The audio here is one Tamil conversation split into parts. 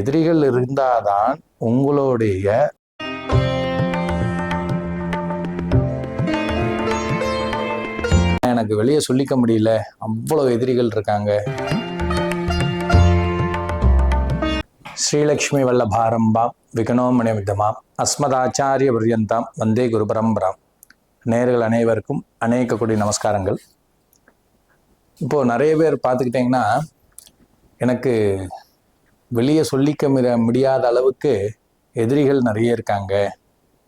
எதிரிகள் இருந்தாதான் உங்களுடைய எனக்கு வெளியே சொல்லிக்க முடியல. அவ்வளவு எதிரிகள் இருக்காங்க. ஸ்ரீலக்ஷ்மி வல்லபாரம்பாம் விகனோமணிமிதமாம் அஸ்மதாச்சாரிய பர்யந்தாம் வந்தே குரு பரம்பராம். நேர்கள் அனைவருக்கும் அநேக கொடி நமஸ்காரங்கள். இப்போ நிறைய பேர் பார்த்துக்கிட்டிங்கன்னா எனக்கு வெளியே சொல்லிக்க முடியாத அளவுக்கு எதிரிகள் நிறைய இருக்காங்க.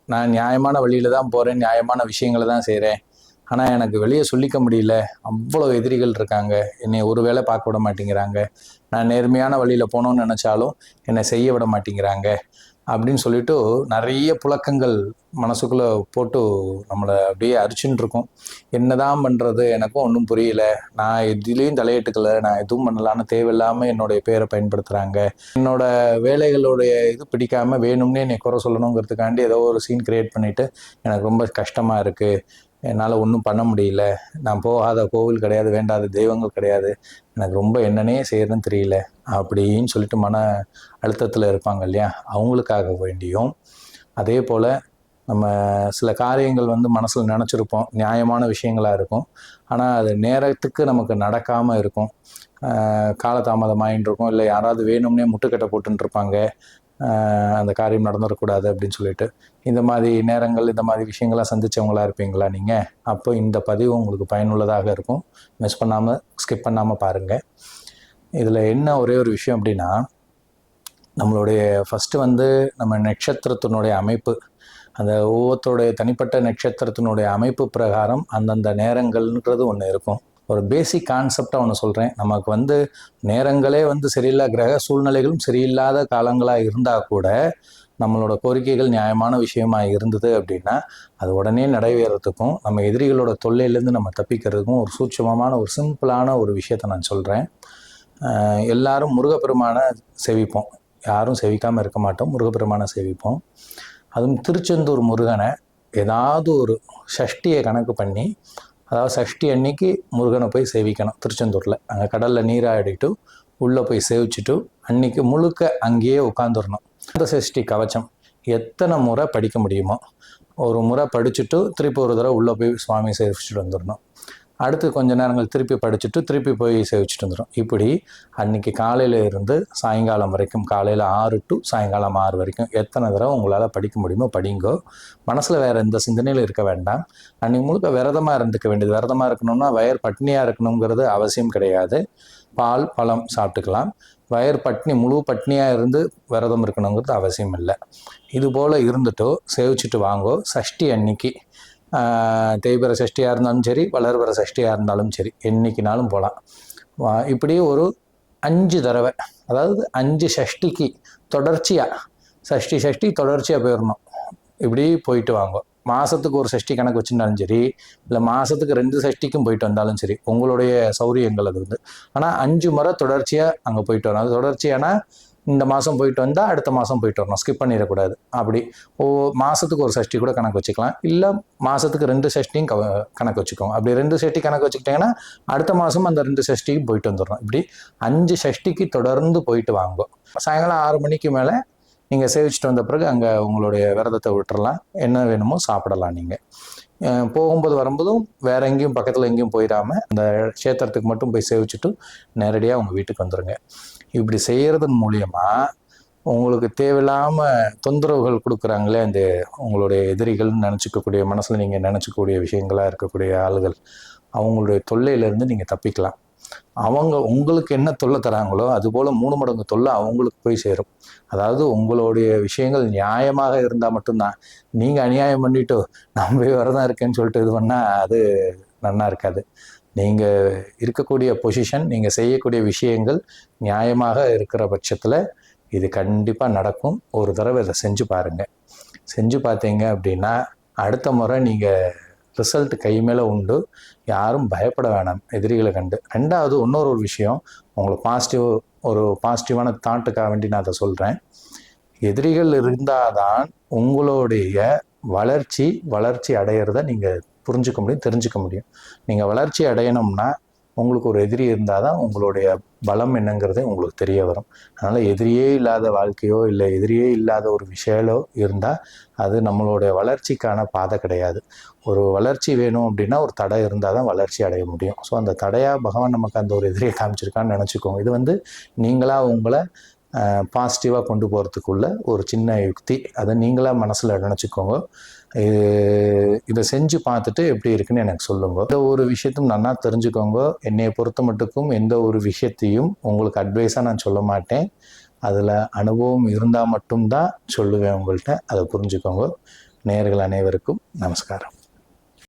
நான் நியாயமான வழியில் தான் போகிறேன் நியாயமான விஷயங்களை தான் செய்கிறேன் ஆனால் எனக்கு வெளியே சொல்லிக்க முடியல. அவ்வளோ எதிரிகள் இருக்காங்க. என்னை ஒரு வேளை பார்க்க விட மாட்டேங்கிறாங்க. நான் நேர்மையான வழியில் போகணும்னு நினச்சாலும் என்னை செய்ய விட மாட்டேங்கிறாங்க. அப்படின்னு சொல்லிட்டு நிறைய புழக்கங்கள் மனசுக்குள்ளே போட்டு நம்மளை அப்படியே அரிச்சுன்னு என்ன என்னதான் பண்ணுறது எனக்கும் ஒன்றும் புரியல. நான் எதுலேயும் தலையிட்டுக்கல நான் எதுவும் பண்ணலான்னு தேவையில்லாமல் என்னுடைய பேரை பயன்படுத்துகிறாங்க என்னோட வேலைகளுடைய இது பிடிக்காம வேணும்னே என்னை குறை சொல்லணுங்கிறதுக்காண்டி ஏதோ ஒரு சீன் கிரியேட் பண்ணிட்டு எனக்கு ரொம்ப கஷ்டமாக இருக்குது என்னால் ஒன்றும் பண்ண முடியல. நான் போகாத கோவில் கிடையாது வேண்டாத தெய்வங்கள் கிடையாது. எனக்கு ரொம்ப என்னன்னே செய்யறதுன்னு தெரியல. அப்படின்னு சொல்லிட்டு மன அழுத்தத்தில் இருப்பாங்க இல்லையா? அவங்களுக்காக வேண்டியும். அதே போல் நம்ம சில காரியங்கள் வந்து மனசில் நினச்சிருப்போம். நியாயமான விஷயங்களாக இருக்கும். ஆனால் அது நேரத்துக்கு நமக்கு நடக்காமல் இருக்கும். ஆஹ் காலதாமதமாயின்னு இருக்கும். இல்லை யாராவது வேணும்னே முட்டுக்கட்டை போட்டுருப்பாங்க அந்த காரியம் நடந்துடக்கூடாது அப்படின்னு சொல்லிட்டு. இந்த மாதிரி நேரங்கள் இந்த மாதிரி விஷயங்கள்லாம் சந்திச்சவங்களா இருப்பீங்களா நீங்கள் அப்போ இந்த பதிவு உங்களுக்கு பயனுள்ளதாக இருக்கும். மிஸ் பண்ணாமல் ஸ்கிப் பண்ணாமல் பாருங்கள் இதில் என்ன ஒரே ஒரு விஷயம் அப்படின்னா நம்மளுடைய ஃபஸ்ட்டு வந்து நம்ம நட்சத்திரத்தினுடைய அமைப்பு. அந்த ஒவ்வொருத்தருடைய தனிப்பட்ட நட்சத்திரத்தினுடைய அமைப்பு பிரகாரம் அந்தந்த நேரங்கள்ன்றது ஒன்று இருக்கும். ஒரு பேசிக் கான்செப்டாக ஒன்று சொல்கிறேன் நமக்கு வந்து நேரங்களே வந்து சரியில்லா கிரக சூழ்நிலைகளும் சரியில்லாத காலங்களாக இருந்தால் கூட நம்மளோட கோரிக்கைகள் நியாயமான விஷயமா இருந்தது அப்படின்னா அது உடனே நடைபெறத்துக்கும் நம்ம எதிரிகளோட தொல்லையிலேருந்து நம்ம தப்பிக்கிறதுக்கும் ஒரு சூட்சமமான ஒரு சிம்பிளான ஒரு விஷயத்தை நான் சொல்கிறேன் எல்லாரும் முருகப்பெருமானை சேவிப்போம். யாரும் செவிக்காமல் இருக்க மாட்டோம். முருகப்பெருமானை சேவிப்போம். அதுவும் திருச்செந்தூர் முருகனை ஏதாவது ஒரு சஷ்டியை கணக்கு பண்ணி அதாவது சஷ்டி அன்னைக்கு முருகனை போய் சேவிக்கணும். திருச்செந்தூரில். அங்கே கடலில் நீராடிட்டு உள்ளே போய் சேவிச்சுட்டு அன்னைக்கு முழுக்க அங்கேயே உட்காந்துடணும் அந்த சஷ்டி கவச்சம் எத்தனை முறை படிக்க முடியுமோ ஒரு முறை படிச்சுட்டு திருப்பி ஒரு தடவை உள்ளே போய் சுவாமி சேவிச்சுட்டு வந்துடணும் அடுத்து கொஞ்ச நேரங்கள் திருப்பி படிச்சுட்டு திருப்பி போய் சேவிச்சுட்டு வந்துடும் இப்படி அன்னைக்கு காலையில இருந்து சாயங்காலம் வரைக்கும் காலையில் ஆறு டு சாயங்காலம் ஆறு வரைக்கும் எத்தனை தடவை உங்களால் படிக்க முடியுமோ படிங்கோ. மனசில் வேறு எந்த சிந்தனையிலும் இருக்க வேண்டாம். அன்னைக்கு முழுக்க விரதமாக இருந்துக்க வேண்டியது. விரதமாக இருக்கணும்னா வயர் பட்னியாக இருக்கணுங்கிறது அவசியம் கிடையாது. பால் பழம் சாப்பிட்டுக்கலாம். வயர் பட்னி முழு பட்னியாக இருந்து விரதம் இருக்கணுங்கிறது அவசியம் இல்லை. இது போல் இருந்துட்டோ சேவிச்சுட்டு வாங்கோ. சஷ்டி அன்னைக்கு தேய்பிற சஷ்டியாக இருந்தாலும் சரி வளர்பிற சஷ்டியாக இருந்தாலும் சரி என்னைக்குனாலும் போகலாம் இப்படி ஒரு அஞ்சு தடவை அதாவது அஞ்சு சஷ்டிக்கு தொடர்ச்சியாக சஷ்டி சஷ்டி தொடர்ச்சியாக போயிடணும் இப்படி போயிட்டு வாங்க. மாதத்துக்கு ஒரு சஷ்டி கணக்கு வச்சுருந்தாலும் சரி இல்லை மாதத்துக்கு ரெண்டு சஷ்டிக்கும் போயிட்டு வந்தாலும் சரி உங்களுடைய சௌரியங்கள் அது வந்து. ஆனால் அஞ்சு முறை தொடர்ச்சியாக அங்கே போயிட்டு வரணும். அது தொடர்ச்சியானால் இந்த மாதம் போயிட்டு வந்தால் அடுத்த மாதம் போயிட்டு வரணும். ஸ்கிப் பண்ணிடக்கூடாது. அப்படி ஓ மாதத்துக்கு ஒரு சஷ்டி கூட கணக்கு வச்சுக்கலாம். இல்லை மாதத்துக்கு ரெண்டு சஷ்டியும் க கணக்கு வச்சுக்கோங்க. அப்படி ரெண்டு சஷ்டி கணக்கு வச்சுக்கிட்டிங்கன்னா அடுத்த மாதம் அந்த ரெண்டு சஷ்டிக்கும் போயிட்டு வந்துடணும். இப்படி அஞ்சு சஷ்டிக்கு தொடர்ந்து போயிட்டு வாங்கும் சாயங்காலம் ஆறு மணிக்கு மேலே நீங்கள் சேவிச்சுட்டு வந்த பிறகு அங்கே உங்களுடைய விரதத்தை விட்டுறலாம். என்ன வேணுமோ சாப்பிடலாம் நீங்கள் போகும்போது வரும்போதும் வேற எங்கேயும் பக்கத்தில் எங்கேயும் போயிடாமல் அந்த க்ஷேத்திரத்துக்கு மட்டும் போய் சேவிச்சுட்டு நேரடியாக உங்கள் வீட்டுக்கு வந்துடுங்க இப்படி செய்கிறதன் மூலியமா உங்களுக்கு தேவையில்லாம தொந்தரவுகள் கொடுக்குறாங்களே அந்த உங்களுடைய எதிரிகள்னு நினச்சிக்கக்கூடிய மனசில் நீங்கள் நினச்சிக்கக்கூடிய விஷயங்களாக இருக்கக்கூடிய ஆளுகள் அவங்களுடைய தொல்லையிலேருந்து நீங்கள் தப்பிக்கலாம். அவங்க உங்களுக்கு என்ன தொல்லை தராங்களோ அதுபோல் மூணு மடங்கு தொல்லை அவங்களுக்கு போய் சேரும். அதாவது உங்களுடைய விஷயங்கள் நியாயமாக இருந்தால் மட்டும்தான். நீங்கள் அநியாயம் பண்ணிட்டு நான் போய் வரதான் இருக்கேன்னு சொல்லிட்டு இது பண்ணால் அது நன்னா இருக்காது. நீங்கள் இருக்கக்கூடிய பொசிஷன் நீங்கள் செய்யக்கூடிய விஷயங்கள் நியாயமாக இருக்கிற பட்சத்தில் இது கண்டிப்பாக நடக்கும். ஒரு தடவை இதை செஞ்சு பாருங்கள் செஞ்சு பார்த்தீங்க அப்படின்னா அடுத்த முறை நீங்கள் ரிசல்ட் கை மேலே உண்டு. யாரும் பயப்பட வேணாம். எதிரிகளை கண்டு. ரெண்டாவது இன்னொரு ஒரு விஷயம் உங்களுக்கு பாசிட்டிவ் ஒரு பாசிட்டிவான தாட்டுக்காக வேண்டி நான் அதை சொல்கிறேன் எதிரிகள் இருந்தால் தான் உங்களுடைய வளர்ச்சி வளர்ச்சி அடையிறத நீங்கள் புரிஞ்சிக்க முடியும் தெரிஞ்சுக்க முடியும். நீங்கள் வளர்ச்சி அடையணும்னா உங்களுக்கு ஒரு எதிரி இருந்தால் தான் உங்களுடைய பலம் என்னங்கிறதே உங்களுக்கு தெரிய வரும். அதனால் எதிரியே இல்லாத வாழ்க்கையோ இல்லை எதிரியே இல்லாத ஒரு விஷயலோ இருந்தால் அது நம்மளுடைய வளர்ச்சிக்கான பாதை கிடையாது. ஒரு வளர்ச்சி வேணும் அப்படின்னா ஒரு தடை இருந்தால் தான் வளர்ச்சி அடைய முடியும். ஸோ அந்த தடையாக பகவான் நமக்கு அந்த ஒரு எதிரியை காமிச்சிருக்கான்னு நினச்சிக்கோங்க. இது வந்து நீங்களாக உங்களை பாசிட்டிவாக கொண்டு போகிறதுக்குள்ள ஒரு சின்ன யுக்தி. அதை நீங்களாக மனசில் நினச்சிக்கோங்க. இது இதை செஞ்சு பார்த்துட்டு எப்படி இருக்குன்னு எனக்கு சொல்லுங்க. எந்த ஒரு விஷயத்தையும் நல்லா தெரிஞ்சுக்கோங்க. என்னை பொறுத்த மட்டுக்கும் எந்த ஒரு விஷயத்தையும் உங்களுக்கு அட்வைஸாக நான் சொல்ல மாட்டேன். அதில் அனுபவம் இருந்தால் மட்டும்தான் சொல்லுவேன் உங்கள்கிட்ட அதை புரிஞ்சுக்கோங்க. நேர்கள் அனைவருக்கும் நமஸ்காரம்.